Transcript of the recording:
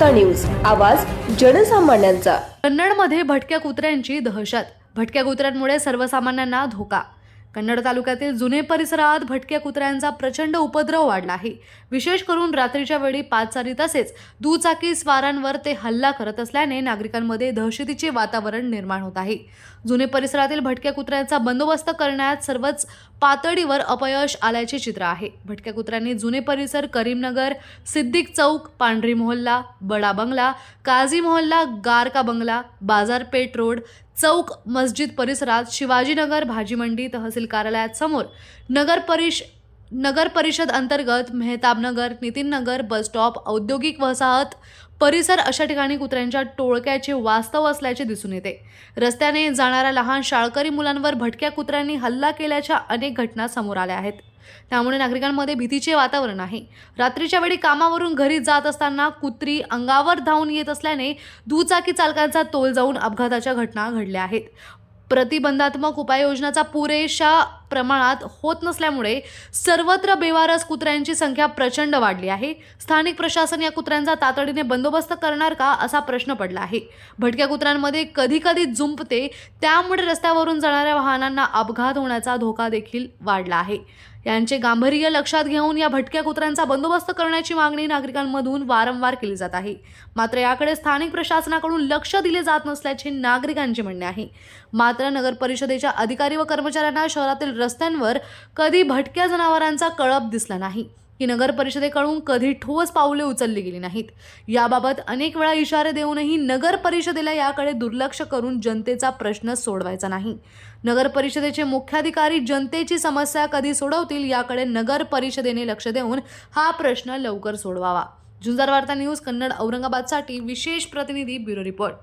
वार्ता न्यूज. आवाज जनसामान्यांचा. कन्नडमध्ये भटक्या कुत्र्यांची दहशत. भटक्या कुत्र्यांमुळे सर्वसामान्यांना धोका. कन्नड तालुक्यातील जुने परिसरात भटक्या कुत्र्यांचा प्रचंड उपद्रव वाढला आहे. विशेष करून रात्रीच्या वेळी पादचारी तसेच दुचाकी स्वारांवर ते हल्ला करत असल्याने नागरिकांमध्ये दहशतीचे वातावरण निर्माण होत आहे. जुने परिसरातील भटक्या कुत्र्यांचा बंदोबस्त करण्यात सर्वच पातळीवर अपयश आल्याचे चित्र आहे. भटक्या कुत्र्यांनी जुने परिसर करीमनगर सिद्दीक चौक पांढरी मोहल्ला बडा बंगला काझी मोहल्ला गारका बंगला बाजारपेठ रोड चौक मस्जिद परिसरात शिवाजीनगर भाजी मंडी तहसील कार्यालयात समोर नगर परिष नगर परिषद अंतर्गत मेहताबनगर नितीननगर बस स्टॉप औद्योगिक वसाहत परिसर अशा ठिकाणी कुत्र्यांच्या टोळक्याचे वास्तव असल्याचे दिसून येते. रस्त्याने जाणाऱ्या लहान शाळकरी मुलांवर भटक्या कुत्र्यांनी हल्ला केल्याच्या अनेक घटना समोर आल्या आहेत. त्यामुळे नागरिकांमध्ये भीतीचे वातावरण आहे. रात्रीच्या वेळी कामावरून घरी जात असताना कुत्री अंगावर धावून येत असल्याने दुचाकी चालकांचा तोल जाऊन अपघाताच्या घटना घडल्या आहेत. प्रतिबंधात्मक उपाययोजनाचा पुरेशा प्रमाणात होत नसल्यामुळे सर्वत्र बेवारस कुत्र्यांची संख्या प्रचंड वाढली आहे. स्थानिक प्रशासन या कुत्र्यांचा तातडीने बंदोबस्त करणार का असा प्रश्न पडला आहे. भटक्या कुत्र्यांमध्ये कधी कधी जुंपते त्यामुळे रस्त्यावरून जाणाऱ्या वाहनांना अपघात होण्याचा धोका देखील वाढला आहे. यांचे गांभीर्य लक्षात घेऊन या भटक्या कुत्र्यांचा बंदोबस्त करण्याची मागणी नागरिकांमधून वारंवार केली जात आहे. मात्र याकडे स्थानिक प्रशासनाकडून लक्ष दिले जात नसल्याचे नागरिकांचे म्हणणे आहे. मात्र नगर परिषदेच्या अधिकारी व कर्मचाऱ्यांना शहरातील रस्त्यांवर कधी भटक्या जनावरांचा कळप दिसला नाही. की नगर परिषदेकडून कधी ठोस पावले उचलली गेली नाहीत. याबाबत अनेक वेळा इशारे देऊनही नगर परिषदेला याकडे दुर्लक्ष करून जनतेचा प्रश्न सोडवायचा नाही. नगर परिषदेचे मुख्याधिकारी जनतेची समस्या कधी सोडवतील याकडे नगर परिषदेने लक्ष देऊन हा प्रश्न लवकर सोडवावा. झुंजार वार्ता न्यूज कन्नड औरंगाबादसाठी विशेष प्रतिनिधी ब्युरो रिपोर्ट.